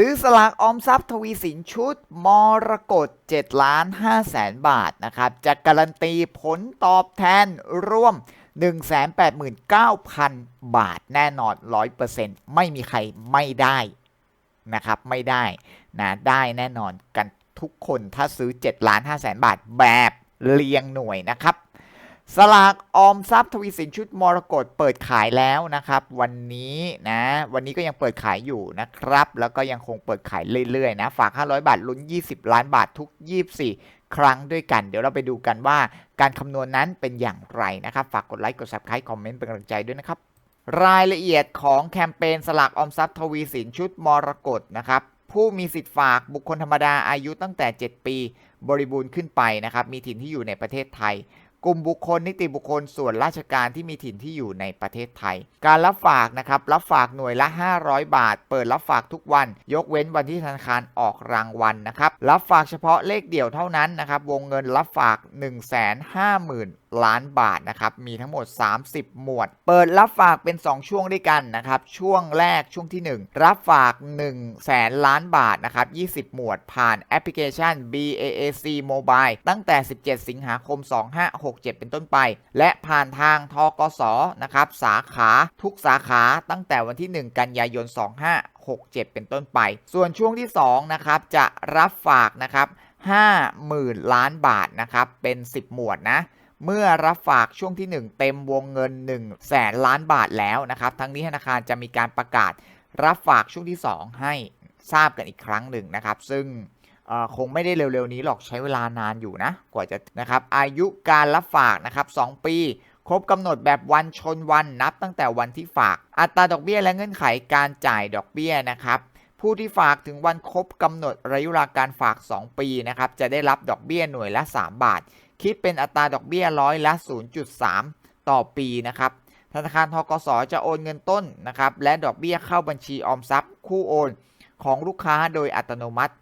ซื้อสลากออมทรัพย์ทวีสินชุด มรกต7ล้าน5แสนบาทนะครับ จะการันตีผลตอบแทนร่วม 189,000 บาทแน่นอน 100%ไม่มีใครไม่ได้นะครับไม่ได้นะได้แน่นอนกันทุกคนถ้าซื้อ7ล้าน5แสนบาทแบบเรียงหน่วยนะครับ สลากออมทรัพย์ทวีสินชุดมรกตเปิดขายแล้วนะครับ วันนี้นะ วันนี้ก็ยังเปิดขายอยู่นะครับ แล้วก็ยังคงเปิดขายเรื่อยๆนะฝาก 500 บาทลุ้น 20 ล้านบาททุก 24 ครั้งด้วยกัน เดี๋ยวเราไปดูกันว่าการคำนวณนั้นเป็นอย่างไรนะครับ ฝากกดไลค์กด subscribe คอมเมนต์เป็นกำลังใจด้วยนะครับ รายละเอียดของแคมเปญสลากออมทรัพย์ทวีสินชุดมรกตนะครับผู้มีสิทธิ์ฝากบุคคลธรรมดาอายุตั้งแต่ 7 ปี บริบูรณ์ขึ้นไปนะครับมีถิ่นที่อยู่ในประเทศไทย กลุ่มบุคคลนิติบุคคลส่วนราชการที่มีถิ่นที่อยู่ในประเทศไทย การรับฝากนะครับ รับฝากหน่วยละ 500 บาท เปิดรับฝากทุกวัน ยกเว้นวันที่ธนาคารออกรางวัลนะครับ รับฝากเฉพาะเลขเดี่ยวเท่านั้นนะครับ วงเงินรับฝาก 150,000 ล้านบาทนะครับ มีทั้งหมด 30 หมวด เปิดรับฝากเป็น 2 ช่วงด้วยกันนะครับ ช่วงแรกช่วงที่ 1 รับฝาก1แสนล้านบาทนะครับ 20 หมวดผ่านแอปพลิเคชัน BAAC Mobile ตั้งแต่ 17 สิงหาคม 2567 เป็นต้นไป และผ่านทางทกสนะครับ สาขาทุกสาขาตั้งแต่วันที่ 1 กันยายน 2567 เป็นต้นไป ส่วนช่วงที่2นะครับจะรับฝากนะครับ50,000 ล้านบาทนะครับ เป็น 10 หมวดนะ เมื่อรับฝากช่วงที่ 1 เต็มวงเงิน1แสนล้านบาทแล้วนะครับ ทั้งนี้ธนาคารจะมีการประกาศรับฝากช่วงที่ 2 ให้ทราบกันอีกครั้งหนึ่งนะครับ ซึ่งคงไม่ได้เร็วๆนี้หรอกใช้เวลานานอยู่นะ กว่าจะนะครับ อายุการรับฝากนะครับ 2 ปีครบกำหนดแบบวันชนวันนับตั้งแต่วันที่ฝาก อัตราดอกเบี้ยและเงื่อนไขการจ่ายดอกเบี้ยนะครับ ผู้ที่ฝากถึงวันครบกำหนดระยะเวลาการฝาก 2 ปีนะครับจะได้รับดอกเบี้ยหน่วยละ 3 บาท คิดเป็นอัตราดอกเบี้ยร้อยละ 0.3 ต่อปีนะครับธนาคารทกสจะโอนเงินต้นนะครับและดอกเบี้ยเข้าบัญชีออมทรัพย์ คู่โอนของลูกค้าโดยอัตโนมัติ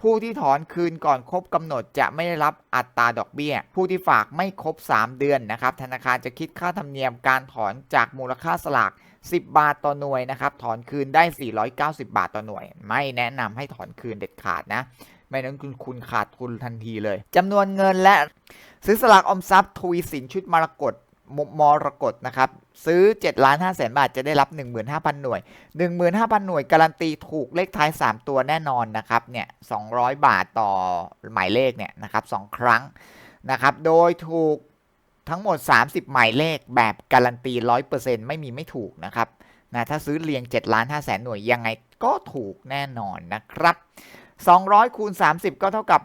ผู้ที่ถอนคืนก่อนครบกำหนดจะไม่ได้รับอัตราดอกเบี้ย ผู้ที่ฝากไม่ครบ 3 เดือนนะครับธนาคารจะคิดค่าธรรมเนียมการถอนจากมูลค่าสลาก 10 บาทต่อหน่วยนะครับถอนคืนได้ 490 บาทต่อหน่วย ไม่แนะนำให้ถอนคืนเด็ดขาดนะ ไม่นั้นคุณคุณขาดทุนทันทีเลยจำนวนเงินและซื้อสลากออมทรัพย์ทวีสินชุดมรกตมมรกตนะครับ ซื้อ7ล้าน5แสนบาทจะได้รับ 15,000 หน่วย 15,000 หน่วย การันตีถูกเลขท้าย 3 ตัวแน่นอนนะครับเนี่ย200 บาทต่อหมายเลขเนี่ยนะครับ2ครั้งนะครับ โดยถูกทั้งหมด 30 หมายเลขแบบการันตี 100%ไม่มีไม่ถูกนะครับนะถ้าซื้อเรียง7ล้าน5แสนหน่วยยังไงก็ถูกแน่นอนนะครับ 200 คูณ 30 ก็เท่ากับ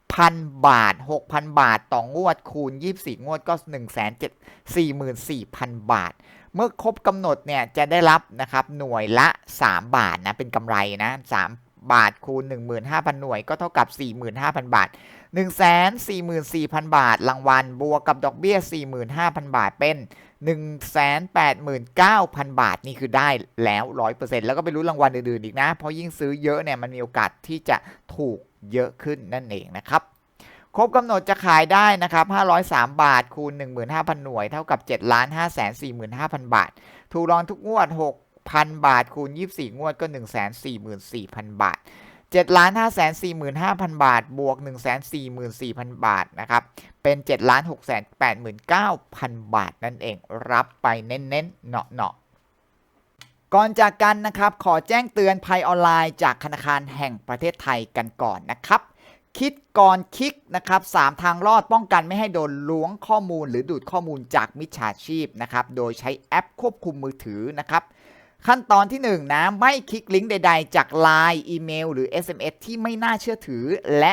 6,000 บาท 6,000 บาทต่องวดคูณ 24 งวดก็ 1 7 44,000 บาท เมื่อครบกำหนดเนี่ยจะได้รับนะครับหน่วยละ 3 บาทนะเป็นกำไรนะ3บาทคูณ 15,000 หน่วยก็เท่ากับ 45,000 บาท 144,000 บาท รางวัลบวกกับดอกเบี้ย 45,000 บาทเป็น 189,000 บาทนี่คือได้แล้ว 100%แล้วก็ไปรู้รางวัลอื่นๆอีกนะ เพราะยิ่งซื้อเยอะเนี่ยมันมีโอกาสที่จะถูกเยอะขึ้นนั่นเองนะครับครบกำหนดจะขายได้นะครับ 503 บาท คูณ 15,000 หน่วย เท่ากับ 7 5 4 5 0 0 0 บาท ถูกรองทุกงวด 6,000 บาท คูณ 24 งวด ก็ 144,000 บาท 7 5 4 5 0 0 0 บาท บวก 144,000 บาท นะครับ เป็น 7 6 8 9 0 0 0 บาทนั่นเองรับไปเน้นๆเนาะๆก่อนจากกันนะครับ ขอแจ้งเตือนภัยออนไลน์จากธนาคารแห่งประเทศไทยกันก่อนนะครับคิดก่อนคลิกนะครับ3ทางรอดป้องกันไม่ให้โดนล้วงข้อมูลหรือดูดข้อมูลจากมิจฉาชีพนะครับ โดยใช้แอปควบคุมมือถือนะครับ ขั้นตอนที่1นะไม่คลิกลิงก์ใด ๆ จาก Line อีเมล หรือ SMS ที่ไม่น่าเชื่อถือ และ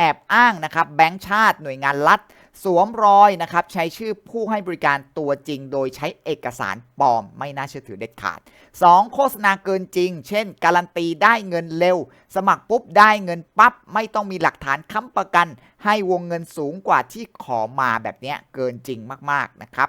แอบอ้างนะครับแบงก์ชาติหน่วยงานรัฐ สวมรอยนะครับใช้ชื่อผู้ให้บริการตัวจริง โดยใช้เอกสารปลอมไม่น่าเชื่อถือเด็ดขาด 2. โฆษณาเกินจริง เช่น การันตีได้เงินเร็ว สมัครปุ๊บได้เงินปั๊บไม่ต้องมีหลักฐานค้ำประกัน ให้วงเงินสูงกว่าที่ขอมาแบบเนี้ยเกินจริงมากๆนะครับ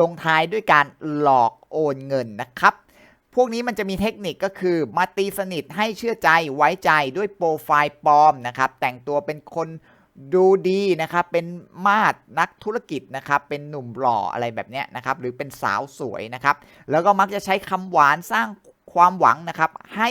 ลงท้ายด้วยการหลอกโอนเงินนะครับ พวกนี้มันจะมีเทคนิคก็คือมาตีสนิทให้เชื่อใจไว้ใจด้วยโปรไฟล์ปลอมนะครับ แต่งตัวเป็นคนดูดีนะครับ เป็นมาดนักธุรกิจนะครับ เป็นหนุ่มหล่ออะไรแบบนี้นะครับ หรือเป็นสาวสวยนะครับ แล้วก็มักจะใช้คำหวานสร้างความหวังนะครับ ให้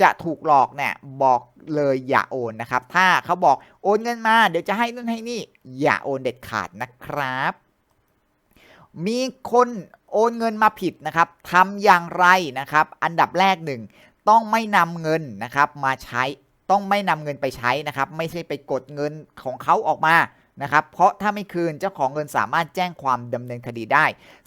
จะถูกหลอกเนี่ยบอกเลยอย่าโอนนะครับ ถ้าเขาบอกโอนเงินมา เดี๋ยวจะให้นู่นให้นี่ อย่าโอนเด็ดขาดนะครับ มีคนโอนเงินมาผิดนะครับทำอย่างไรนะครับ อันดับแรกหนึ่งต้องไม่นำเงินนะครับมาใช้ต้องไม่นำเงินไปใช้นะครับ ไม่ใช่ไปกดเงินของเขาออกมานะครับ เพราะถ้าไม่คืนเจ้าของเงินสามารถแจ้งความดำเนินคดีได้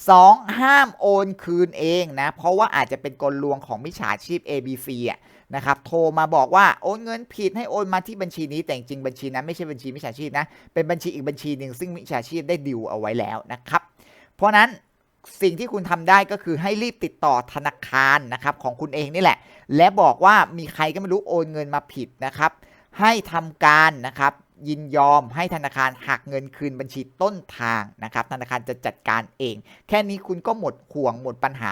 2. ห้ามโอนคืนเองนะ เพราะว่าอาจจะเป็นกลลวงของมิจฉาชีพ ABC อะ นะครับโทรมาบอกว่าโอนเงินผิดให้โอนมาที่บัญชีนี้แต่จริงบัญชีนั้นไม่ใช่บัญชีมิจฉาชีพนะ เป็นบัญชีอีกบัญชีหนึ่งซึ่งมิจฉาชีพได้ดิวเอาไว้แล้วนะครับ เพราะนั้นสิ่งที่คุณทำได้ก็คือให้รีบติดต่อธนาคารนะครับของคุณเองนี่แหละ และบอกว่ามีใครก็ไม่รู้โอนเงินมาผิดนะครับ ให้ทำการนะครับยินยอมให้ธนาคารหักเงินคืนบัญชีต้นทางนะครับ ธนาคารจะจัดการเอง แค่นี้คุณก็หมดห่วงหมดปัญหา